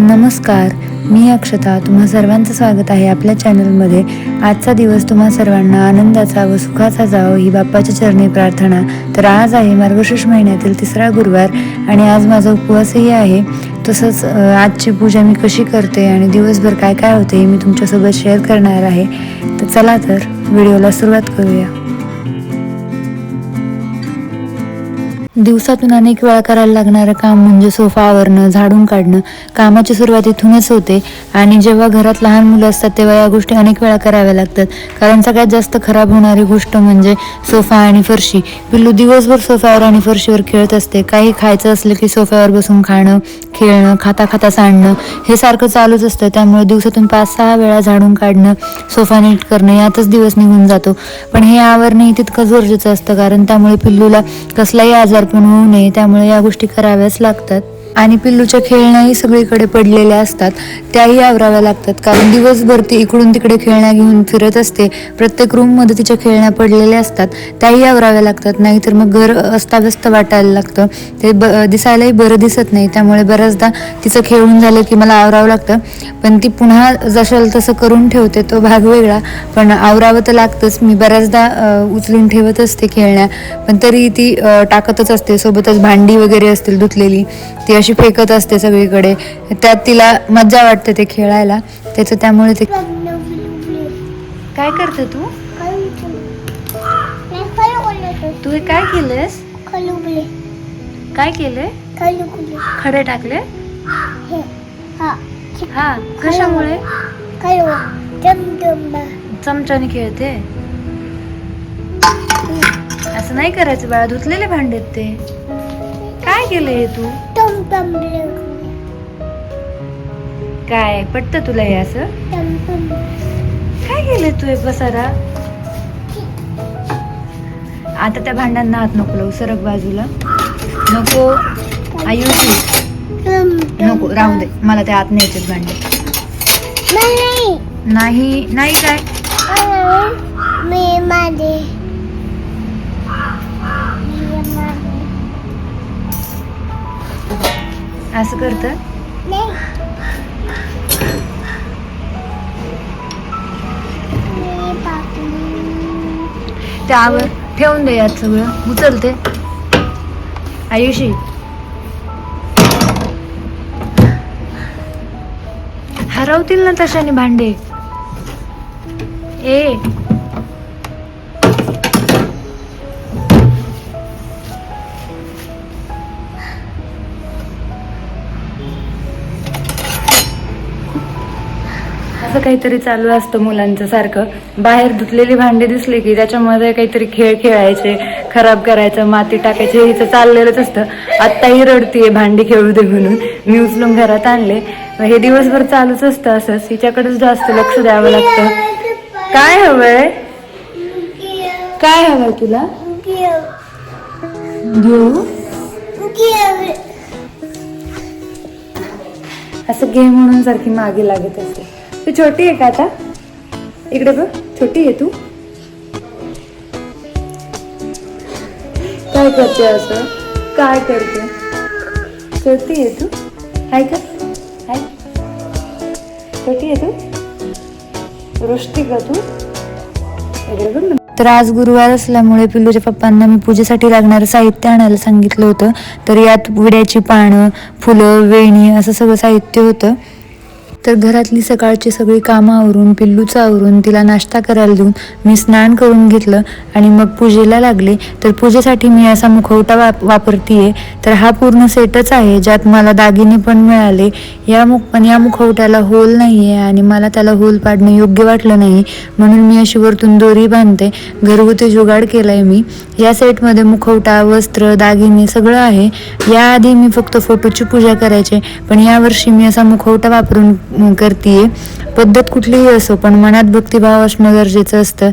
नमस्कार मी अक्षता. तुम्हा सर्वांचं स्वागत आहे आपल्या चॅनलमध्ये. आजचा दिवस तुम्हा सर्वांना आनंदाचा व सुखाचा जावो ही बाप्पाच्या चरणी प्रार्थना. तर आज आहे मार्गशीर्ष महिन्यातील तिसरा गुरुवार आणि आज माझा उपवासही आहे. तसंच आजची पूजा मी कशी करते आणि दिवसभर काय काय होते हे मी तुमच्यासोबत शेअर करणार आहे. तर चला तर व्हिडिओला सुरुवात करूया. दिवसातून अनेक वेळा करायला लागणारं काम म्हणजे सोफा आवरणं झाडून काढणं कामाची सुरुवात इथूनच होते. आणि जेव्हा घरात लहान मुलं असतात तेव्हा या गोष्टी अनेक वेळा कराव्या लागतात. कारण सगळ्यात जास्त खराब होणारी गोष्ट म्हणजे सोफा आणि फरशी. पिल्लू दिवसभर सोफ्यावर आणि फरशीवर खेळत असते. काही खायचं असलं की सोफ्यावर बसून खाणं खेळणं खाता खाता सांडणं हे सारखं चालूच असतं. त्यामुळे दिवसातून पाच सहा वेळा झाडून काढणं सोफा नीट करणं यातच दिवस निघून जातो. पण हे आवरणंही तितकंच गरजेचं असतं कारण त्यामुळे पिल्लूला कसलाही आजार पण होऊ नये त्यामुळे या गोष्टी कराव्याच लागतात. आणि पिल्लूच्या खेळण्याही सगळीकडे पडलेल्या असतात. त्याही आवराव्या लागतात. कारण दिवसभर ती इकडून तिकडे खेळण्या घेऊन फिरत असते. प्रत्येक रूममध्ये तिच्या खेळण्या पडलेल्या असतात. त्याही आवराव्या लागतात. नाहीतर मग घर अस्ताव्यस्त वाटायला लागतं. ते ब दिसायलाही बरं दिसत नाही. त्यामुळे बऱ्याचदा तिचं खेळून झालं की मला आवरावं लागतं. पण ती पुन्हा जशाल तसं करून ठेवते. तो भाग वेगळा. पण आवरावं तर लागतंच. मी बऱ्याचदा उचलून ठेवत असते खेळण्या. पण तरी ती टाकतच असते. सोबतच भांडी वगैरे असतील धुतलेली. ती अशी फेकत असते सगळीकडे. त्यात तिला मज्जा वाटते ते खेळायला. त्याचं त्यामुळे ते काय करते तू? तू हे काय केलंस काय केले खडे टाकले? हा कशामुळे? चमच्याने खेळते. असं नाही करायचं बाळा धुतलेले भांडेत ते. काय केलंय हे तू? काय पटत तुला हे असं? काय केलंय तू हे पसारा? आता त्या भांड्यांना हात नको लावू सरक बाजूला. नको. आयुषी नको राहू दे. मला ते आत न्यायचे भांडे. नाही. नाही काय? मी माझे असं करतं? त्यावर ठेवून दे यात सगळं. उचलते. आयुषी. हरवतील ना तशाने भांडे. ए. असं काहीतरी चालू असतं मुलांचं सारखं. बाहेर धुतलेली भांडी दिसली की त्याच्यामध्ये काहीतरी खेळ खेळायचे खराब करायचं माती टाकायचे हिचं चाललेलंच असतं. आत्ताही रडतीये भांडी खेळू दे म्हणून. मी उचलून घरात आणले. हे दिवसभर चालूच असतं असंच हिच्याकडेच जास्त लक्ष द्यावं लागतं. काय हवंय? काय हवंय तुला? घेऊ? असं गेम म्हणून सारखी मागे लागत असते. तू छोटी आहे का आता? इकडे बघ छोटी आहे तू. काय करते असं? काय करते? छोटी आहे तू. हाय का? हाय. छोटी आहे तू? रुष्टी का तू? इकडे बघ तर आज गुरुवार असल्यामुळे पिल्लूच्या पप्पांना मी पूजेसाठी लागणारं साहित्य आणायला सांगितलं होतं. तर यात विड्याची पानं फुलं वेणी असं सगळं साहित्य होतं. तर घरातली सकाळची सगळी कामं आवरून पिल्लूचं आवरून तिला नाश्ता करायला देऊन मी स्नान करून घेतलं आणि मग पूजेला लागले. तर पूजेसाठी मी असा मुखवटा वाप वापरतीये. तर हा पूर्ण सेटच आहे ज्यात मला दागिने पण मिळाले. या मुख पण या मुखवट्याला होल नाही आहे आणि मला त्याला होल पाडणं योग्य वाटलं नाही. म्हणून मी अशी वरतून दोरी बांधते. घरगुती जुगाड केलाय मी. या सेटमध्ये मुखवटा वस्त्र दागिने सगळं आहे. याआधी मी फक्त फोटोची पूजा करायचे. पण यावर्षी मी असा मुखवटा वापरून करतीये. पद्धत कुठलीही असो पण मनात भक्तिभाव असणं गरजेचं असतं.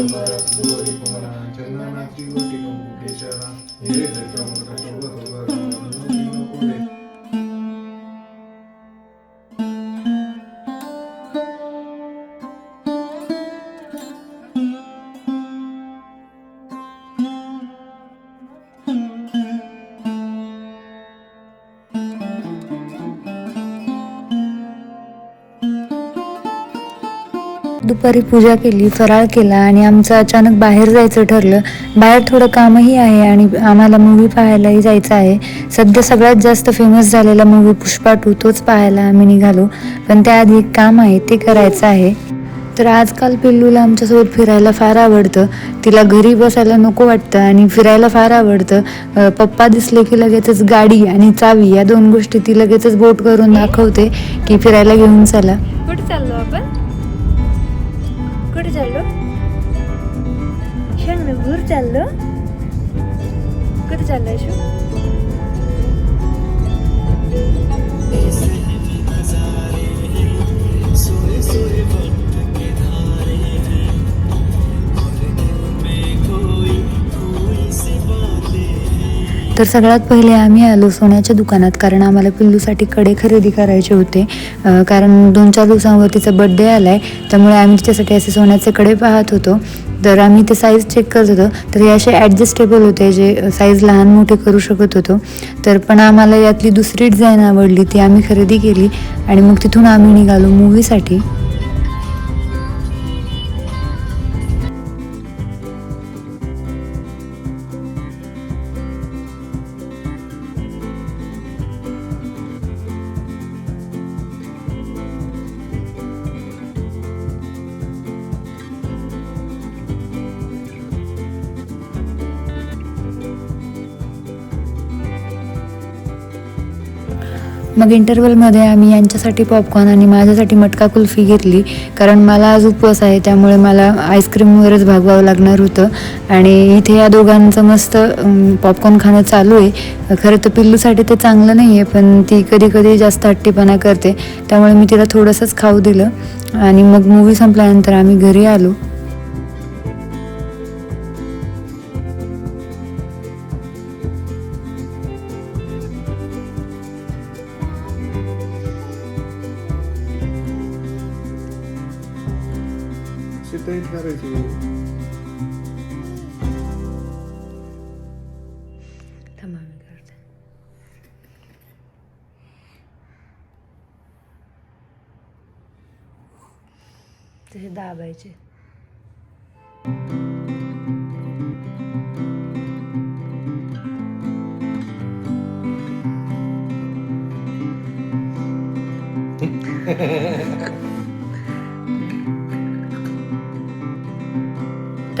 चंदना की गोरी कुमरा चंदना की गोरी कुमरा केशरा ये देखो मुखरा दुपारी पूजा केली फराळ केला आणि आमचं अचानक बाहेर जायचं ठरलं. बाहेर थोडं कामही आहे आणि आम्हाला मूवी पाहायलाही जायचं आहे. सध्या सगळ्यात जास्त फेमस झालेला मूवी पुष्पा टू तोच पाहायला आम्ही निघालो. पण त्याआधी एक काम आहे ते करायचं आहे. तर आजकाल पिल्लूला आमच्यासोबत फिरायला फार आवडतं. तिला घरी बसायला नको वाटतं आणि फिरायला फार आवडतं. पप्पा दिसले की लगेचच गाडी आणि चावी या दोन गोष्टी ती लगेचच बोट करून दाखवते की फिरायला घेऊन चला. कुठे चाललो आपण? चाललो? कुठे चाललो शू? तर सगळ्यात पहिले आम्ही आलो सोन्याच्या दुकानात कारण आम्हाला पिल्लूसाठी कडे खरेदी करायचे होते. कारण दोन चार दिवसांवर तिचा बड्डे आलाय त्यामुळे आम्ही तिच्यासाठी असे सोन्याचे कडे पाहत होतो. तर आम्ही ते साईज चेक करत होतो. तर हे असे ॲडजस्टेबल होते जे साईज लहान मोठे करू शकत होतो. तर पण आम्हाला यातली दुसरी डिझाईन आवडली ती आम्ही खरेदी केली आणि मग तिथून आम्ही निघालो मूवीसाठी मग इंटरवलमध्ये आम्ही यांच्यासाठी पॉपकॉर्न आणि माझ्यासाठी मटका कुल्फी घेतली. कारण मला आज उपवास आहे त्यामुळे मला आईस्क्रीमवरच भागवावं लागणार होतं. आणि इथे या दोघांचं मस्त पॉपकॉर्न खाणं चालू आहे. खरं तर पिल्लूसाठी ते चांगलं नाही आहे पण ती कधी कधी जास्त हट्टीपणा करते. त्यामुळे मी तिला थोडंसंच खाऊ दिलं. आणि मग मूवी संपल्यानंतर आम्ही घरी आलो. करायची थांबा मी करते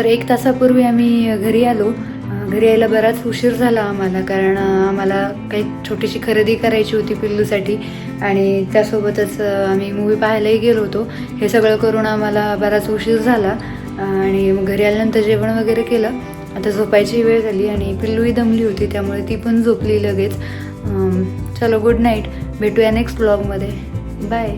तर एक तासापूर्वी आम्ही घरी आलो. घरी यायला बराच उशीर झाला आम्हाला कारण आम्हाला काही छोटीशी खरेदी करायची होती पिल्लूसाठी आणि त्यासोबतच आम्ही मूवी पाहायलाही गेलो होतो. हे सगळं करून आम्हाला बराच उशीर झाला. आणि मग घरी आल्यानंतर जेवण वगैरे केलं. आता झोपायची वेळ झाली आणि पिल्लूही दमली होती त्यामुळे ती पण झोपली लगेच. चलो गुड नाईट भेटूया नेक्स्ट ब्लॉगमध्ये बाय